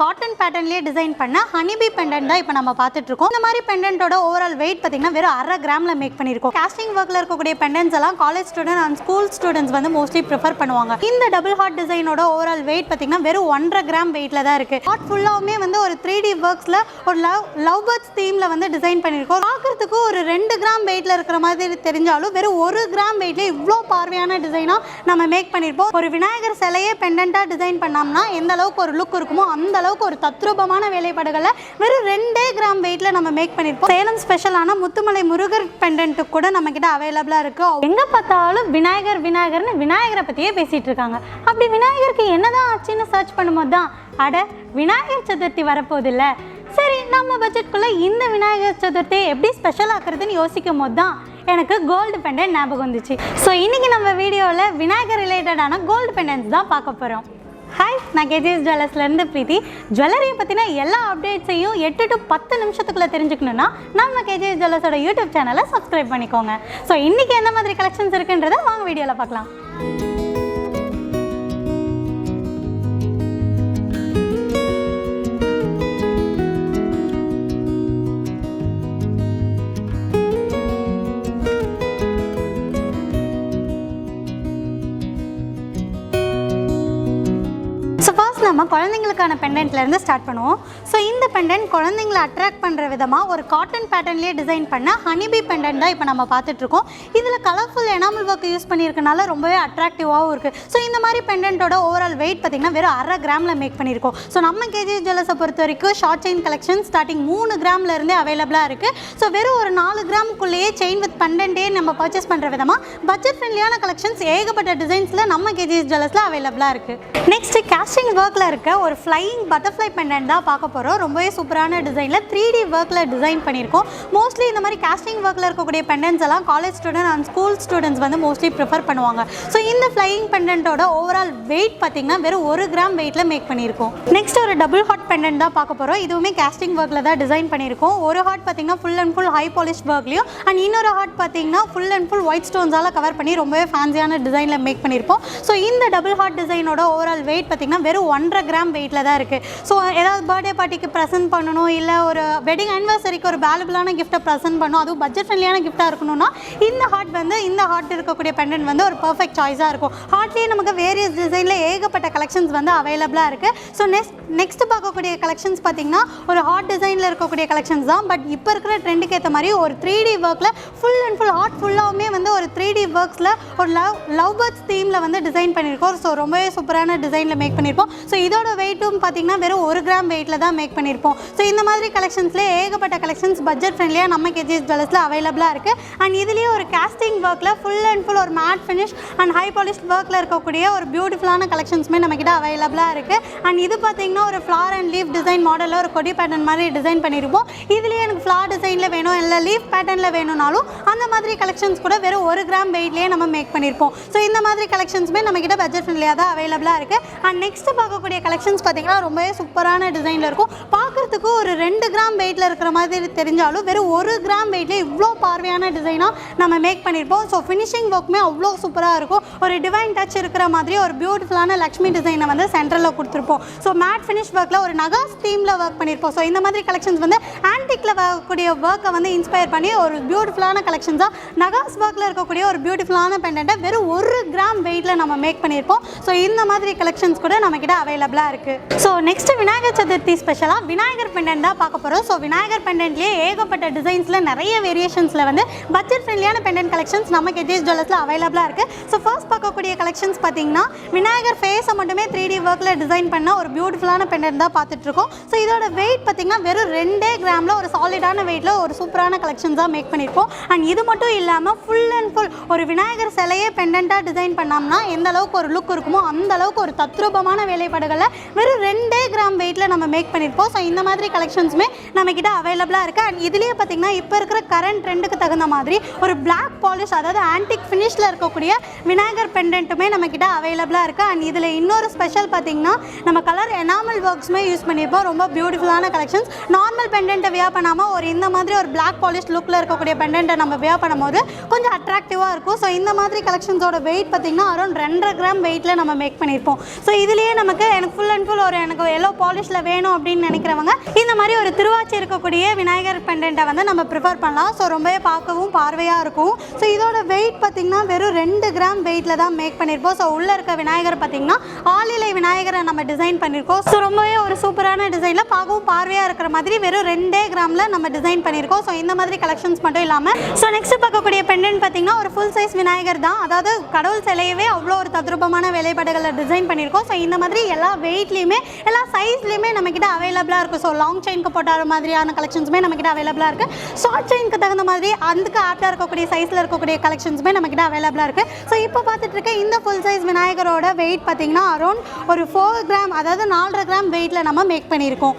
Cotton பேட்டர்ன்லேயே design பண்ண honeybee pendant தான் இப்போ நம்ம பார்த்துட்டு இருக்கோம் இந்த மாதிரி பெண்டன்ட்டோட ஓவரால் வெயிட் பார்த்தீங்கன்னா வெறும் அரை கிராமில் மேக் பண்ணியிருக்கோம். காஸ்டிங் ஒர்க்கில் இருக்கக்கூடிய பெண்டன்ஸ் எல்லாம் college student and school students வந்து மோஸ்ட்லி ப்ரிஃபர் பண்ணுவாங்க. இந்த டபுள் ஹார்ட் டிசைனோட ஓவரால் வெயிட் பார்த்தீங்கன்னா வெறும் ஒன்றரை கிராம் வெயிட்டில் தான் இருக்குது ஹார்ட் ஃபுல்லாகவுமே வந்து ஒரு த்ரீ டி ஒர்க்ஸில் ஒரு லவ் லவ் பேர்ட்ஸ் தீமில் வந்து டிசைன் பண்ணியிருக்கோம். பார்க்குறதுக்கு ஒரு ரெண்டு கிராம் வெயிட்டில் இருக்கிற மாதிரி தெரிஞ்சாலும் வெறும் ஒரு கிராம் வெயிட்ல இவ்வளோ பார்வையான டிசைனாக நம்ம மேக் பண்ணியிருப்போம். ஒரு விநாயகர் சிலையே பெண்டண்ட்டாக டிசைன் பண்ணோம்னா எந்த அளவுக்கு ஒரு லுக் இருக்குமோ அந்த அளவுக்கு ஒரு தத்ரூபமான வேலைப்பாடுகளை வெறும் ரெண்டே கிராம் வெயிட்ல நம்ம மேக் பண்ணியிருப்போம் சேலம் ஸ்பெஷலான முத்துமலை முருகர் பெண்டன்ட்டு கூட நம்ம கிட்ட அவைலபிளாக இருக்கு. எங்க பார்த்தாலும் விநாயகர் விநாயகர்னு விநாயகரை பத்தியே பேசிட்டு இருக்காங்க. அப்படி விநாயகருக்கு என்னதான் ஆச்சுன்னு சர்ச் பண்ணும்போது தான் அட விநாயகர் சதுர்த்தி வரப்போகுதுல்ல சரி நம்ம பட்ஜெட்குள்ள இந்த விநாயகர் சதுர்த்தியை எப்படி ஸ்பெஷல் ஆக்குறதுன்னு யோசிக்கும் போது தான் எனக்கு கோல்டு பெண்டன்ட் ஞாபகம் வந்துச்சு. ஸோ இன்னைக்கு நம்ம வீடியோவில் விநாயகர் ரிலேட்டடான கோல்டு பெண்டன்ஸ் தான் பார்க்க போகிறோம் ஹாய் நான் கேஜிஎஸ் ஜுவல்லர்ஸ்லேருந்து பிரீத்தி. ஜுவல்லரியை பற்றின எல்லா அப்டேட்ஸையும் எட்டு டு பத்து நிமிஷத்துக்குள்ளே தெரிஞ்சுக்கணுன்னா நம்ம கேஜிஎஸ் ஜுவல்லர்ஸோட யூடியூப் சேனலை சப்ஸ்கிரைப் பண்ணிக்கோங்க. ஸோ இன்றைக்கி எந்த மாதிரி கலெக்ஷன்ஸ் இருக்குன்றதை வாங்க வீடியோவில் பார்க்கலாம். நம்ம குழந்தைங்களுக்கான பெண்டன்ட்லேருந்து ஸ்டார்ட் பண்ணுவோம். ஸோ இந்த பெண்டன்ட் குழந்தைங்களை அட்ராக்ட் பண்ணுற விதமாக ஒரு காட்டன் பேட்டர்ன்லேயே டிசைன் பண்ண ஹனிபி பெண்டன்ட் தான் இப்போ நம்ம பார்த்துட்ருக்கோம் இதில் கலர்ஃபுல் எனாமல் ஒர்க் யூஸ் பண்ணியிருக்கனால ரொம்பவே அட்ராக்டிவாகவும் இருக்குது ஸோ இந்த மாதிரி பெண்டன்ட்டோட ஓவரால் வெயிட் பார்த்திங்கன்னா வெறும் அரை கிராமில் மேக் பண்ணியிருக்கோம். ஸோ நம்ம கேஜி ஜுவல்லர்ஸை பொறுத்த வரைக்கும் ஷார்ட் செயின் கலெக்ஷன் ஸ்டார்டிங் மூணு கிராம்லேருந்தே அவைலபிளாக இருக்குது ஸோ வெறும் ஒரு நாலு கிராமுக்குள்ளேயே செயின் வித் பெண்டன்ட்டே நம்ம பர்ச்சேஸ் பண்ணுற விதமாக பட்ஜெட் ஃப்ரெண்ட்லியான கலெக்ஷன்ஸ் ஏகப்பட்ட டிசைன்ஸில் நம்ம கேஜி ஜுவல்லர்ஸில் அவைலபிளாக இருக்குது நெக்ஸ்ட் கேஸ்டிங் ஒர்க்கில் இருக்க ஒரு ஃப்ளையிங் பட்டர்ஃப்ளை பெண்டன்ட் தான் பார்க்க போகிறோம் ரொம்பவே சூப்பரான டிசைனில் த்ரீ டி ஒர்க்கில் டிசைன் பண்ணியிருக்கோம். மோஸ்ட்லி இந்த மாதிரி கேஸ்டிங் ஒர்க்கில் இருக்கக்கூடிய பெண்டன்ஸ் எல்லாம் college student and school students வந்து மோஸ்ட்லி ப்ரிஃபர் பண்ணுவாங்க. ஸோ இந்த ஃப்ளையிங் பெண்டன்ட்டோட ஓவரால் வெயிட் பார்த்தீங்கன்னா வெறும் ஒரு கிராம் வெயிட்டில் மேக் பண்ணியிருக்கோம். நெக்ஸ்ட் ஒரு டபுள் ஹார்ட் பெண்டன்ட் தான் பார்க்க போகிறோம் இதுவுமே கேஸ்டிங் ஒர்க்கில் தான் டிசைன் பண்ணியிருக்கோம். ஒரு ஹார்ட் பார்த்தீங்கன்னா full and full high polish ஒர்க்லையும் and இன்னொரு ஹார்ட் பார்த்தீங்கன்னா ஃபுல் அண்ட் ஃபுல் ஒயிட் ஸ்டோன்ஸால் கவர் பண்ணி ரொம்பவே ஃபேன்சியான டிசைனில் மேக் பண்ணியிருப்போம். ஸோ இந்த டபுள் ஹாட் டிசைனோட ஓவரால் வெயிட் பார்த்தீங்கன்னா வெறும் ஒன்றரை கிராம் வெயிட்டில் தான் இருக்குது ஸோ ஏதாவது பர்த்டே பார்ட்டிக்கு ப்ரெசென்ட் பண்ணணும் இல்லை ஒரு வெட்டிங் அனிவர்சரிக்கு ஒரு வேலுபிளான கிஃப்ட்டை ப்ரெசென்ட் பண்ணணும் அதுவும் பட்ஜெட் ஃப்ரெண்ட்லியான கிஃப்ட்டாக இருக்கணும்னா இந்த ஹார்ட் வந்து இந்த ஹார்ட் இருக்கக்கூடிய பெண்டன்ட் வந்து ஒரு பர்ஃபெக்ட் சாய்ஸாக இருக்கும். ஹார்ட்லேயே நமக்கு வேரியஸ் டிசைனில் ஏகப்பட்ட கலெக்ஷன்ஸ் வந்து அவைலபிளாக இருக்குது ஸோ நெக்ஸ்ட் நெக்ஸ்ட் பார்க்கக்கூடிய கலெக்ஷன்ஸ் பார்த்தீங்கன்னா ஒரு ஹார்ட் டிசைனில் இருக்கக்கூடிய கலெக்ஷன்ஸ் தான். பட் இப்போ இருக்கிற ட்ரெண்டுக்கு ஏற்ற மாதிரி ஒரு த்ரீ டி ஒர்க்கில் ஃபுல் அண்ட் ஃபுல் ஹார்ட் ஃபுல்லாகவுமே வந்து ஒரு த்ரீ டி ஒர்க்ஸில் ஒரு லவ் லவ் பேர்ட்ஸ் தீமில் வந்து டிசைன் பண்ணியிருக்கோம். ஸோ ரொம்பவே சூப்பரான டிசைனில் மேக் பண்ணியிருப்போம் ஸோ இதோட வெயிட்டும் பார்த்தீங்கன்னா வெறும் ஒரு கிராம் வெயிட்டில் தான் மேக் பண்ணியிருப்போம். ஸோ இந்த மாதிரி கலெக்ஷன்ஸ்லேயே ஏகப்பட்ட கலெக்ஷன்ஸ் பட்ஜெட் ஃப்ரெண்ட்லியாக நம்ம கேஜிஎஸ் ஜுவல்ஸில் அவைலபிளாக இருக்குது அண்ட் இதுலேயே ஒரு கேஸ்டிங் ஒர்க்கில் ஃபுல் அண்ட் ஃபுல் ஒரு matte finish and high polish ஒர்க்கில் இருக்கக்கூடிய ஒரு பியூட்டிஃபுல்லான கலெக்ஷன்ஸுமே நம்மக்கிட்ட அவைலபிளாக இருக்குது அண்ட் இது பார்த்தீங்கன்னா ஒரு ஃப்ளார் அண்ட் லீஃப் டிசைன் மாடலில் ஒரு கொடி பேட்டர்ன் மாதிரி டிசைன் பண்ணியிருப்போம். இதுலேயே எனக்கு ஃப்ளார் டிசைனில் வேணும் இல்லை லீஃப் பேட்டர்னில் வேணும்னாலும் அந்த மாதிரி கலெக்ஷன்ஸ் கூட வெறும் ஒரு கிராம் வெயிட்லேயே நம்ம மேக் பண்ணியிருப்போம். ஸோ இந்த மாதிரி கலெக்ஷன்ஸுமே நம்மக்கிட்ட பட்ஜெட் ஃப்ரெண்ட்லியாக தான் அவைலபிளாக இருக்குது அண்ட் நெக்ஸ்ட் பார்க்கக்கூடிய கலெக்ஷன்ஸ் பார்த்தீங்கன்னா ரொம்பவே சூப்பரான டிசைனில் இருக்கும். பார்க்குறதுக்கு ஒரு ரெண்டு கிராம் வெயிட்டில் இருக்கிற மாதிரி தெரிஞ்சாலும் வெறும் ஒரு கிராம் வெயிட்ல இவ்வளோ பார்வையான டிசைனாக நம்ம மேக் பண்ணியிருப்போம் ஸோ ஃபினிஷிங் ஒர்க்குமே அவ்வளோ சூப்பராக இருக்கும். ஒரு டிவைன் டச் இருக்கிற மாதிரி ஒரு பியூட்டிஃபுல்லான லக்ஷ்மி டிசைனை வந்து சென்டரில் கொடுத்துருப்போம். ஸோ மேட் ஃபினிஷ் ஒர்க்கில் ஒரு நகாஸ் தீமில் ஒர்க் பண்ணியிருப்போம் ஸோ இந்த மாதிரி கலெக்ஷன்ஸ் வந்து ஆன்டிக்கில் வரக்கூடிய ஒர்க்கை வந்து இன்ஸ்பயர் பண்ணி ஒரு பியூட்டிஃபுல்லான கலெக்ஷன்ஸாக நகாஸ் ஒர்க்கில் இருக்கக்கூடிய ஒரு பியூட்டிஃபுல்லான பெண்டண்ட்டை வெறும் ஒரு கிராம் வெயிட்டில் நம்ம மேக் பண்ணியிருப்போம் ஸோ இந்த மாதிரி கலெக்ஷன்ஸ் கூட நம்மக்கிட்ட அவைலபிள் அவைலபிளாக இருக்குது ஸோ நெக்ஸ்ட் விநாயகர் சதுர்த்தி ஸ்பெஷலாக விநாயகர் பெண்டன்ட் தான் பார்க்க போகிறோம் ஸோ விநாயகர் பெண்டன்ட்லேயே ஏகப்பட்ட டிசைன்ஸில் நிறைய வேரியேஷன்ஸில் வந்து பட்ஜெட் ஃப்ரெண்ட்லியான பெண்டன்ட் கலெக்ஷன்ஸ் நம்ம கெஜேஸ் ஜுவல்லர்ஸில் அவைலபிளாக இருக்குது ஸோ ஃபர்ஸ்ட் பார்க்கக்கூடிய கலெக்ஷன்ஸ் பார்த்தீங்கன்னா விநாயகர் ஃபேஸை மட்டுமே த்ரீ டி ஒர்க்கில் டிசைன் பண்ண ஒரு பியூட்டிஃபுல்லான பெண்டன்ட் தான் பார்த்துட்ருக்கோம். ஸோ இதோட வெயிட் பார்த்தீங்கன்னா வெறும் ரெண்டே கிராமில் ஒரு சாலிடான வெயிட்டில் ஒரு சூப்பரான கலெக்ஷன்ஸாக மேக் பண்ணியிருக்கோம். அண்ட் இது மட்டும் இல்லாமல் ஃபுல் அண்ட் ஃபுல் ஒரு விநாயகர் சிலையே பெண்டண்ட்டாக டிசைன் பண்ணோம்னா எந்த அளவுக்கு ஒரு லுக் இருக்குமோ அந்த அளவுக்கு ஒரு தத்ரூபமான வேலைப்பாடுகள் வெறும் ரெண்டே கிராம் வெயிட்டில் நம்ம மேக் பண்ணியிருப்போம் ஸோ இந்த மாதிரி கலெக்ஷன்ஸுமே நம்மக்கிட்ட அவைலபிளாக இருக்குது அண்ட் இதுலேயே பார்த்தீங்கன்னா இப்போ இருக்கிற கரண்ட் ட்ரெண்டுக்கு தகுந்த மாதிரி ஒரு பிளாக் பாலிஷ் அதாவது ஆன்டிக் ஃபினிஷில் இருக்கக்கூடிய விநாயகர் பெண்டன்ட்டுமே நம்மக்கிட்ட அவைலபிளாக இருக்குது அண்ட் இதில் இன்னொரு ஸ்பெஷல் பார்த்தீங்கன்னா நம்ம கலர் எனாமல் ஒர்க்ஸுமே யூஸ் பண்ணியிருப்போம் ரொம்ப பியூட்டிஃபுல்லான கலெக்ஷன்ஸ் நார்மல் பெண்டன்ட்டை வியா பண்ணாமல் ஒரு இந்த மாதிரி ஒரு பிளாக் பாலிஷ் லுக்கில் இருக்கக்கூடிய பெண்டன்ட்டை நம்ம வியா பண்ணும்போது கொஞ்சம் அட்ராக்டிவாக இருக்கும். ஸோ இந்த மாதிரி கலெக்ஷன்ஸோட வெயிட் பார்த்தீங்கன்னா அரௌண்ட் ரெண்டரை கிராம் வெயிட்டில் நம்ம மேக் பண்ணியிருப்போம் ஸோ இதுலேயே நமக்கு எனக்கு ஃபுல் அண்ட் ஃபுல் ஒரு எனக்கு எல்லோ பாலிஷில் வேணும் அப்படின்னு நினைக்கிறவங்க இந்த மாதிரி ஒரு திருவாச்சி இருக்கக்கூடிய விநாயகர் பெண்டண்ட்டை வந்து நம்ம ப்ரிஃபர் பண்ணலாம். ஸோ ரொம்பவே பார்க்கவும் பார்வையாக இருக்கும். ஸோ இதோட வெயிட் பார்த்திங்கன்னா வெறும் ரெண்டு கிராம் வெயிட்டில் தான் மேக் பண்ணியிருப்போம் ஸோ உள்ளே இருக்க விநாயகர் பார்த்திங்கன்னா ஆளிலை விநாயகரை நம்ம டிசைன் பண்ணியிருக்கோம் ஸோ ரொம்பவே ஒரு சூப்பரான டிசைனில் பார்க்கவும் பார்வையாக இருக்கிற மாதிரி வெறும் ரெண்டே கிராமில் நம்ம டிசைன் பண்ணியிருக்கோம் ஸோ இந்த மாதிரி கலெக்ஷன்ஸ் மட்டும் இல்லாமல் ஸோ நெக்ஸ்ட் பார்க்கக்கூடிய பெண்டன்ட் பார்த்திங்கன்னா ஒரு ஃபுல் சைஸ் விநாயகர் தான். அதாவது கடவுள் சிலையவே அவ்வளோ ஒரு தத்ரூபமான வேலைப்பாடுகளை டிசைன் பண்ணியிருக்கோம் ஸோ இந்த மாதிரி எல்லா எல்லா வெயிட்லேயுமே எல்லா சைஸ்லேயுமே நம்மக்கிட்ட அவைலபிளாக இருக்கும் ஸோ லாங் செயினுக்கு போட்டார மாதிரியான கலெக்ஷன்ஸுமே நம்மக்கிட்ட அவைலபிளாக இருக்குது ஷார்ட் செயினுக்கு தகுந்த மாதிரி அதுக்கு ஆப்டாக இருக்கக்கூடிய சைஸில் இருக்கக்கூடிய கலெக்ஷன்ஸுமே நம்மக்கிட்ட அவைலபிளாக இருக்குது ஸோ இப்போ பார்த்துட்டு இருக்க இந்த ஃபுல் சைஸ் விநாயகரோட வெயிட் பார்த்திங்கன்னா அரௌண்ட் ஒரு ஃபோர் கிராம் அதாவது நாலரை கிராம் வெயிட்டில் நம்ம மேக் பண்ணியிருக்கோம்.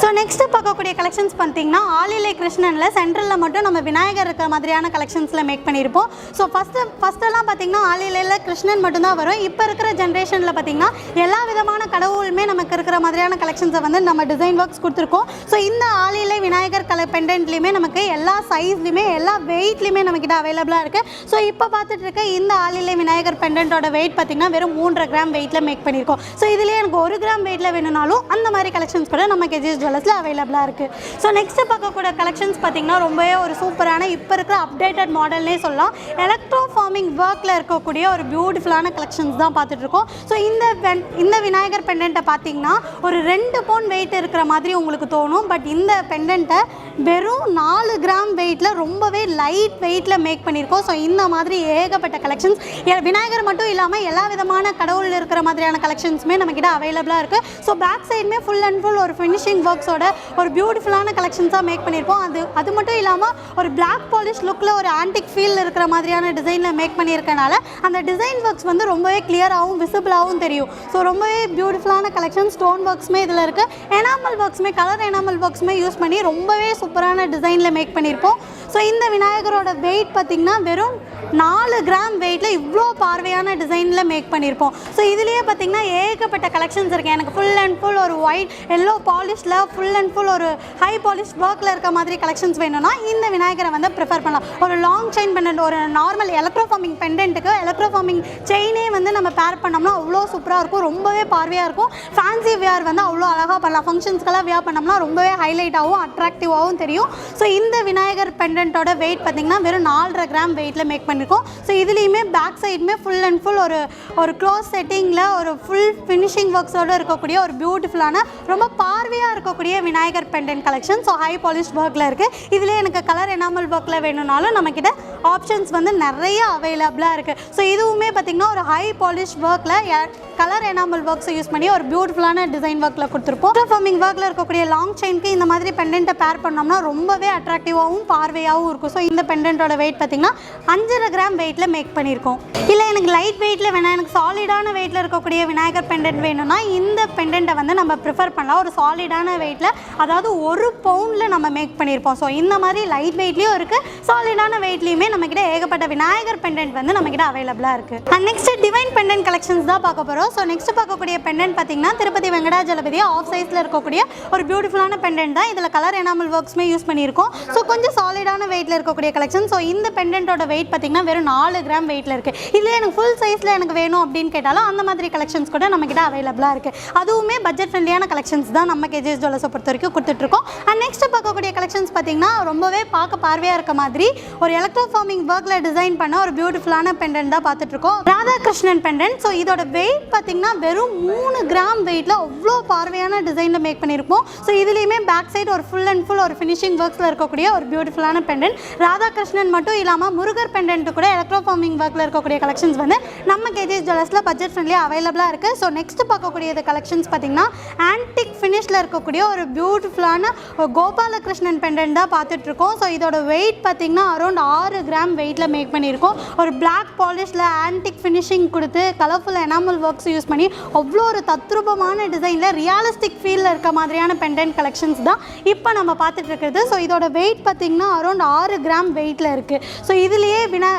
ஸோ நெக்ஸ்ட்டு பார்க்கக்கூடிய கலெக்ஷன்ஸ் பார்த்தீங்கன்னா ஆலிலை கிருஷ்ணனில் சென்ட்ரலில் மட்டும் நம்ம விநாயகர் இருக்கிற மாதிரியான கலெக்ஷன்ஸில் மேக் பண்ணியிருப்போம். ஸோ ஃபஸ்ட்டு ஃபஸ்ட்டெல்லாம் பார்த்தீங்கன்னா ஆலிலையில் கிருஷ்ணன் மட்டும்தான் வரும். இப்போ இருக்கிற ஜென்ரேஷனில் பார்த்தீங்கன்னா எல்லா விதமான கடவுளுமே நமக்கு இருக்கிற மாதிரியான கலெக்ஷன்ஸை வந்து நம்ம டிசைன் ஒர்க்ஸ் கொடுத்துருக்கோம். ஸோ இந்த ஆலிலை விநாயகர் கல பெண்டன்ட்லேயுமே நமக்கு எல்லா சைஸ்லையுமே எல்லா வெயிட்லையுமே நம்மக்கிட்ட அவைலபிளாக இருக்குது ஸோ இப்போ பார்த்துட்டு இருக்க இந்த ஆலிலை விநாயகர் பெண்டன்ட்டோட வெயிட் பார்த்தீங்கன்னா வெறும் மூன்றரை கிராம் வெயிட்டில் மேக் பண்ணியிருக்கோம். ஸோ இதுலேயே எனக்கு ஒரு கிராம் வெயிட்டில் வேணும்னாலும் அந்த மாதிரி கலெக்ஷன்ஸ் கூட நம்ம கெஜிஎஸ் ஜுவல்லர்ஸில் அவைலபிளாக இருக்குது ஸோ நெக்ஸ்ட்டு பார்க்கக்கூடிய கலெக்ஷன்ஸ் பார்த்தீங்கன்னா ரொம்பவே ஒரு சூப்பரான இப்போ இருக்கிற அப்டேட்டட் மாடல்னே சொல்லலாம். எலக்ட்ரோ ஃபார்மிங் ஒர்க்கில் இருக்கக்கூடிய ஒரு பியூட்டிஃபுல்லான கலெக்ஷன்ஸ் தான் பார்த்துட்ருக்கோம் ஸோ இந்த பென் இந்த விநாயகர் பெண்டண்ட்டை பார்த்தீங்கன்னா ஒரு ரெண்டு பவுன் வெயிட் இருக்கிற மாதிரி உங்களுக்கு தோணும். பட் இந்த பெண்டண்ட்டை வெறும் நாலு கிராம் வெயிட்டில் ரொம்பவே லைட் வெயிட்டில் மேக் பண்ணியிருக்கோம். ஸோ இந்த மாதிரி ஏகப்பட்ட கலெக்ஷன்ஸ் விநாயகர் மட்டும் இல்லாமல் எல்லா விதமான கடவுளில் இருக்கிற மாதிரியான கலெக்ஷன்ஸுமே நம்மக்கிட்ட அவைலபிளாக இருக்குது ஸோ பேக் சைடுமே ஃபுல் அண்ட் ஃபுல் ஒரு ஃபினிஷிங் ஒர்க்ஸோட ஒரு பியூட்டிஃபுல்லான கலெக்ஷன்ஸாக மேக் பண்ணியிருப்போம். அது அது மட்டும் இல்லாமல் ஒரு பிளாக் பாலிஷ் லுக்கில் ஒரு ஆன்டிக் ஃபீல் இருக்கிற மாதிரியான டிசைனில் மேக் பண்ணியிருக்கனால அந்த டிசைன் ஒர்க்ஸ் வந்து ரொம்பவே கிளியராகவும் விசிபிளாகவும் தெரியும். ஸோ ரொம்பவே பியூட்டிஃபுல்லான கலெக்ஷன் ஸ்டோன் ஒர்க்ஸுமே இதில் இருக்குது எனாமல் ஒர்க்ஸுமே கலர் எனாமல் ஒர்க்ஸுமே யூஸ் பண்ணி ரொம்பவே சூப்பரான டிசைனில் மேக் பண்ணியிருப்போம். ஸோ இந்த விநாயகரோட வெயிட் பார்த்திங்கன்னா வெறும் நாலு கிராம் வெயிட்டில் இவ்வளோ பார்வையான டிசைனில் மேக் பண்ணியிருப்போம். ஸோ இதுலேயே பார்த்திங்கன்னா ஏகப்பட்ட கலெக்ஷன்ஸ் இருக்குது எனக்கு ஃபுல் அண்ட் ஃபுல் ஒரு ஒயிட் எல்லோ பாலிஷில் ஃபுல் அண்ட் ஃபுல் ஒரு ஹை பாலிஷ் ஒர்க்கில் இருக்க மாதிரி கலெக்ஷன்ஸ் வேணும்னா இந்த விநாயகரை வந்து ப்ரிஃபர் பண்ணலாம். ஒரு லாங் செயின் பெண்டன்ட் ஒரு நார்மல் எலக்ட்ரோ ஃபார்மிங் பெண்டன்ட்டுக்கு எலக்ட்ரோஃபார்மிங் செயினே வந்து நம்ம பேர் பண்ணோம்னா அவ்வளோ சூப்பராக இருக்கும். ரொம்பவே பார்வையாக இருக்கும். ஃபேன்சி வியர் வந்து அவ்வளோ அழகாக பண்ணலாம். ஃபங்க்ஷன்ஸ்க்கெல்லாம் வியர் பண்ணோம்னா ரொம்பவே ஹைலைட்டாகவும் அட்ராக்டிவாகவும் தெரியும். ஸோ இந்த விநாயகர் பெண்டன்ட்டோட வெயிட் பார்த்திங்கன்னா வெறும் நாலரை கிராம் வெயிட்டில் மேக் பண்ணியிருக்கோம் ஸோ இதுலேயுமே பேக் சைடுமே ஃபுல் அண்ட் ஃபுல் ஒரு ஒரு க்ளோஸ் செட்டிங்கில் ஒரு ஃபுல் ஃபினிஷிங் ஒர்க்ஸோடு இருக்கக்கூடிய ஒரு பியூட்டிஃபுல்லான ரொம்ப பார்வையாக இருக்கக்கூடிய Vinayagar pendant collection so high polish ஒர்க்கில் இருக்குது இதுலேயே எனக்கு கலர் எனாமல் ஒர்க்கில் வேணும்னாலும் நம்மக்கிட்ட ஆப்ஷன்ஸ் வந்து நிறைய அவைலபிளாக இருக்குது ஸோ இதுவுமே பார்த்திங்கன்னா ஒரு ஹை பாலிஷ் ஒர்க்கில் கலர் எனாமல் ஒர்க்ஸை யூஸ் பண்ணி ஒரு பியூட்டிஃபுல்லான டிசைன் ஒர்க்கில் கொடுத்துருப்போம். ஃபார்மிங் ஒர்க்கில் இருக்கக்கூடிய லாங் செயின்க்கு இந்த மாதிரி பெண்டென்ட்டை பேர் பண்ணோம்னா ரொம்பவே அட்ராக்டிவாகவும் பார்வையாகவும் இருக்கும். ஸோ இந்த பெண்டன்ட்டோட வெயிட் பார்த்திங்கன்னா அஞ்சரை கிராம் வெயிட்டில் மேக் பண்ணியிருக்கோம். இல்லை எனக்கு லைட் வெயிட்டில் வேணாம். எனக்கு சாலிடான வெயிட்டில் இருக்கக்கூடிய விநாயகர் பெண்டன்ட் வேணும்னா இந்த பெண்டன்ட்டை வந்து நம்ம ப்ரிஃபர் பண்ணலாம். ஒரு சாலிடான வெயிட்டில் அதாவது ஒரு பவுண்டில் நம்ம மேக் பண்ணியிருப்போம். ஸோ இந்த மாதிரி லைட் வெயிட்லேயும் இருக்குது சாலிடான வெயிட்லேயுமே நம்மக்கிட்ட ஏகப்பட்ட விநாயகர் பெண்டன்ட் வந்து நம்மக்கிட்ட அவைலபிளாக இருக்குது and next divine pendant collections தான் பார்க்க போகிறோம் ஸோ நெக்ஸ்ட் பார்க்கக்கூடிய பெண்டன்ட் பார்த்தீங்கன்னா திருப்பதி வெங்கடாஜலபதி ஆஃப் சைஸில் இருக்கக்கூடிய ஒரு பியூட்டிஃபுல்லான பெண்டன்ட் தான். இதில் கலர் எனாமல் ஒர்க்ஸுமே யூஸ் பண்ணியிருக்கோம். ஸோ கொஞ்சம் சாலிடான வெயிட்டில் இருக்கக்கூடிய கலெக்ஷன் ஸோ இந்த பெண்டன்ட்டோட வெயிட் பார்த்தீங்கன்னா வெறும் நாலு கிராம் வெயிட்டில் இருக்குது இதில் எனக்கு ஃபுல் சைஸில் எனக்கு வேணும் அப்படின்னு கேட்டாலும் அந்த மாதிரி கலெக்ஷன்ஸ் கூட நம்மக்கிட்ட அவைலபிளாக இருக்குது அதுவுமே பட்ஜெட் ஃப்ரெண்ட்லியான கலெக்ஷன்ஸ் தான் நம்ம கேஜிஎஸ் ஜுவல்லர்ஸை பொறுத்த வரைக்கும் கொடுத்துட்ருக்கோம் அண்ட் நெக்ஸ்ட் பார்க்கக்கூடிய கலெக்ஷன்ஸ் பார்த்தீங்கன்னா ரொம்பவே பார்க்க பார்வையாக இருக்க மாதிரி ஒரு எலக்ட்ரோ ஃபார்மிங் ஒர்க்கில் டிசைன் பண்ண ஒரு பியூட்டிஃபுல்லான பெண்டன்ட் தான் பார்த்துட்ருக்கோம் ராதாகிருஷ்ணன் பெண்டன்ட் ஸோ இதோட வெயிட் பார்த்தீங்கன்னா வெறும் மூணு கிராம் வெயிட்டில் அவ்வளோ பார்வையான டிசைனில் மேக் பண்ணியிருப்போம். ஸோ இதுலேயுமே பேக் சைடு ஒரு ஃபுல் அண்ட் ஃபுல் ஒரு ஃபினிஷிங் ஒர்க்ஸில் இருக்கக்கூடிய ஒரு பியூட்டிஃபுல்லான பெண்டன்ட் ராதாகிருஷ்ணன் மட்டும் இல்லாமல் முருகர் பெண்டன்ட் கூட எலக்ட்ரோ ஃபார்மிங் ஒர்க்கில் இருக்கக்கூடிய கலெக்ஷன்ஸ் வந்து நம்ம கேஜிஎஸ் ஜுவல்லர்ஸில் பட்ஜெட் ஃப்ரெண்ட்லியாக அவைலபிளாக இருக்குது ஸோ நெக்ஸ்ட் பார்க்கக்கூடியது கலெக்ஷன்ஸ் பார்த்தீங்கன்னா ஆன்டிக் ஃபினிஷில் இருக்கக்கூடிய ஒரு பியூட்டிஃபுல்லான கோபாலகிருஷ்ணன் பெண்டன்ட் தான் பார்த்துட்ருக்கோம். ஸோ இதோட வெயிட் பார்த்தீங்கன்னா அரௌண்ட் ஆறு கிராம் வெயிட்டில் மேக் பண்ணியிருக்கோம். ஒரு பிளாக் பாலிஷில் ஆன்டிக் ஃபினிஷிங் கொடுத்து கலர்ஃபுல் எனாமல் ஒர்க்ஸ் யூஸ் பண்ணி அவ்வளோ ஒரு தத்ரூபமான டிசைனில் ரியாலிஸ்டிக் ஃபீலில் இருக்க மாதிரியான பெண்டன்ட் கலெக்ஷன்ஸ் தான் இப்போ நம்ம பார்த்துட்டு இருக்கிறது ஸோ இதோட வெயிட் பார்த்தீங்கன்னா அரௌண்ட் ஆறு கிராம் வெயிட்டில் இருக்குது ஸோ இதுலேயே வினா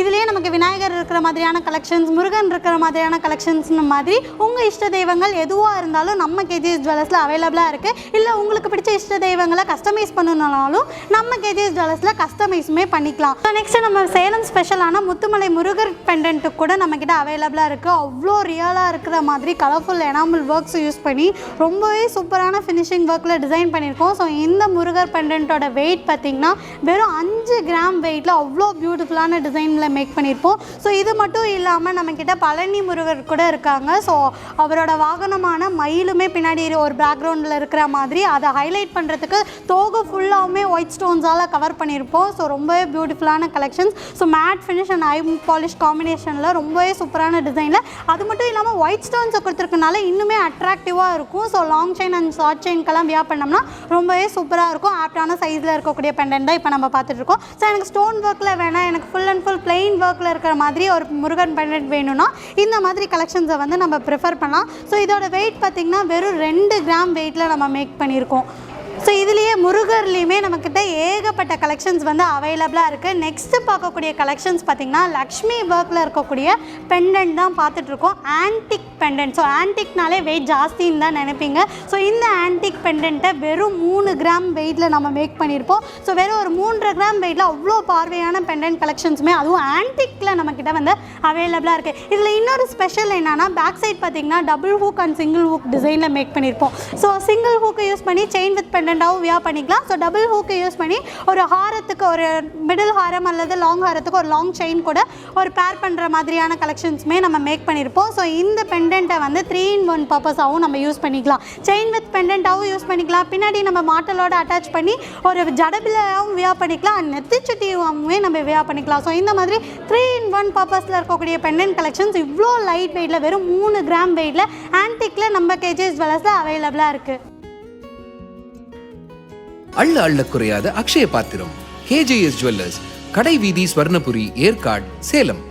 இதுலேயே நமக்கு விநாயகர் இருக்கிற மாதிரியான கலெக்ஷன்ஸ் முருகன் இருக்கிற மாதிரியான கலெக்ஷன்ஸ் மாதிரி உங்கள் இஷ்ட தெய்வங்கள் எதுவாக இருந்தாலும் நம்ம கேஜிஎஸ் ஜுவல்லர்ஸில் அவைலபிளாக இருக்குது இல்லை உங்களுக்கு பிடிச்ச இஷ்ட தெய்வங்களை கஸ்டமைஸ் பண்ணணுனாலும் நம்ம கேஜிஎஸ் ஜுவல்லர்ஸில் கஸ்டமைஸுமே பண்ணிக்கலாம். ஸோ நெக்ஸ்ட் நம்ம சேலம் ஸ்பெஷலான முத்துமலை முருகர் பெண்டன்ட்டு கூட நம்மக்கிட்ட அவைலபிளாக இருக்குது அவ்வளோ ரியலாக இருக்கிற மாதிரி கலர்ஃபுல் எனாமல் ஒர்க்ஸ் யூஸ் பண்ணி ரொம்பவே சூப்பரான ஃபினிஷிங் ஒர்க்கில் டிசைன் பண்ணியிருக்கோம். ஸோ இந்த முருகர் பெண்டன்ட்டோட வெயிட் பார்த்திங்கன்னா வெறும் அஞ்சு கிராம் வெயிட்டில் அவ்வளோ பியூட்டிஃபுல்லான டிசைனில் மேக் பண்ணியிருப்போம். ஸோ இது மட்டும் இல்லாமல் நம்மக்கிட்ட பழனி முருகர் கூட இருக்காங்க. ஸோ அவரோட வாகனமான மயிலுமே பின்னாடி ஒரு பேக்ரவுண்டில் இருக்கிற மாதிரி அதை ஹைலைட் பண்ணுறதுக்கு தோகை ஃபுல்லாகவுமே ஒயிட் ஸ்டோன்ஸால் கவர் பண்ணியிருப்போம். ஸோ ரொம்பவே பியூட்டிஃபுல்லான collections so matte finish and high polish காம்பினேஷனில் ரொம்பவே சூப்பரான டிசைனில் அது மட்டும் இல்லாமல் ஒயிட் ஸ்டோன்ஸை கொடுத்துருக்கனால இன்னுமே அட்ராக்டிவாக இருக்கும். So long chain and short செயின்க்கெல்லாம் wear பண்ணோம்னா ரொம்பவே சூப்பராக இருக்கும். ஆப்டான சைஸில் இருக்கக்கூடிய பெண்டன் தான் இப்போ நம்ம பார்த்துட்டு இருக்கோம். ஸோ எனக்கு ஸ்டோன் ஒர்க்கில் வேணாம். எனக்கு ஃபுல் அண்ட் ஃபுல் பிளெயின் ஒர்க்கில் இருக்கிற மாதிரி ஒரு முருகன் பெண்டன்ட் வேணும்னா இந்த மாதிரி கலெக்ஷன்ஸை வந்து நம்ம ப்ரிஃபர் பண்ணலாம். ஸோ இதோட வெயிட் பார்த்திங்கன்னா வெறும் ரெண்டு கிராம் வெயிட்டில் நம்ம மேக் பண்ணியிருக்கோம். ஸோ இதுலேயே முருகர்லேயுமே நம்மக்கிட்ட ஏகப்பட்ட கலெக்ஷன்ஸ் வந்து அவைலபிளாக இருக்குது நெக்ஸ்ட்டு பார்க்கக்கூடிய கலெக்ஷன்ஸ் பார்த்திங்கன்னா லக்ஷ்மி ஒர்க்கில் இருக்கக்கூடிய பெண்டன்ட் தான் பார்த்துட்ருக்கோம். ஆன்டிக் பெண்டன்ட் ஸோ ஆன்டிக்னாலே வெயிட் ஜாஸ்தின்னு தான் நினைப்பீங்க. ஸோ இந்த ஆன்டிக் பெண்டன்ட்டை வெறும் மூணு கிராம் வெயிட்டில் நம்ம மேக் பண்ணியிருப்போம். ஸோ வெறும் ஒரு மூன்றரை கிராம் வெயிட்டில் அவ்வளோ பார்வையான பெண்டன்ட் கலெக்ஷன்ஸுமே அதுவும் ஆன்டிக்கில் நம்மக்கிட்ட வந்து அவைலபிளாக இருக்குது இதில் இன்னொரு ஸ்பெஷல் என்னென்னா பேக் சைட் பார்த்திங்கன்னா double hook and single hook டிசைனில் மேக் பண்ணியிருப்போம். ஸோ சிங்கிள் ஹூக்கை யூஸ் பண்ணி செயின் வித் பெண்டண்டாகவும் வியா பண்ணிக்கலாம். ஸோ டபுள் ஹூக்கை யூஸ் பண்ணி ஒரு ஹாரத்துக்கு ஒரு மிடில் ஹாரம் அல்லது லாங் ஹாரத்துக்கு ஒரு லாங் செயின் கூட ஒரு பேர் பண்ணுற மாதிரியான கலெக்ஷன்ஸுமே நம்ம மேக் பண்ணியிருப்போம் ஸோ இந்த பெண்டண்ட்டை வந்து த்ரீ இன் ஒன் பர்பஸாகவும் நம்ம யூஸ் பண்ணிக்கலாம். செயின் வித் பெண்டண்ட்டாகவும் யூஸ் பண்ணிக்கலாம். பின்னாடி நம்ம மாட்டலோட அட்டாச் பண்ணி ஒரு ஜடபிலாகவும் வியா பண்ணிக்கலாம். அண்ட் நெத்தி நம்ம வியா பண்ணிக்கலாம். ஸோ இந்த மாதிரி த்ரீ இன் ஒன் பர்பஸில் இருக்கக்கூடிய பெண்டன்ட் கலெக்ஷன்ஸ் இவ்வளோ லைட் வெயிட்டில் வெறும் மூணு கிராம் வெயிட்டில் ஆன்டிக்கில் நம்ம கேஜிஎஸ் ஜுவல்லர்ஸில் அவைலபிளாக இருக்குது அள்ள அள்ள குறையாத அக்ஷய பாத்திரம் கேஜேஎஸ் ஜுவல்லர்ஸ் கடை வீதி ஸ்வர்ணபுரி ஏற்காடு சேலம்.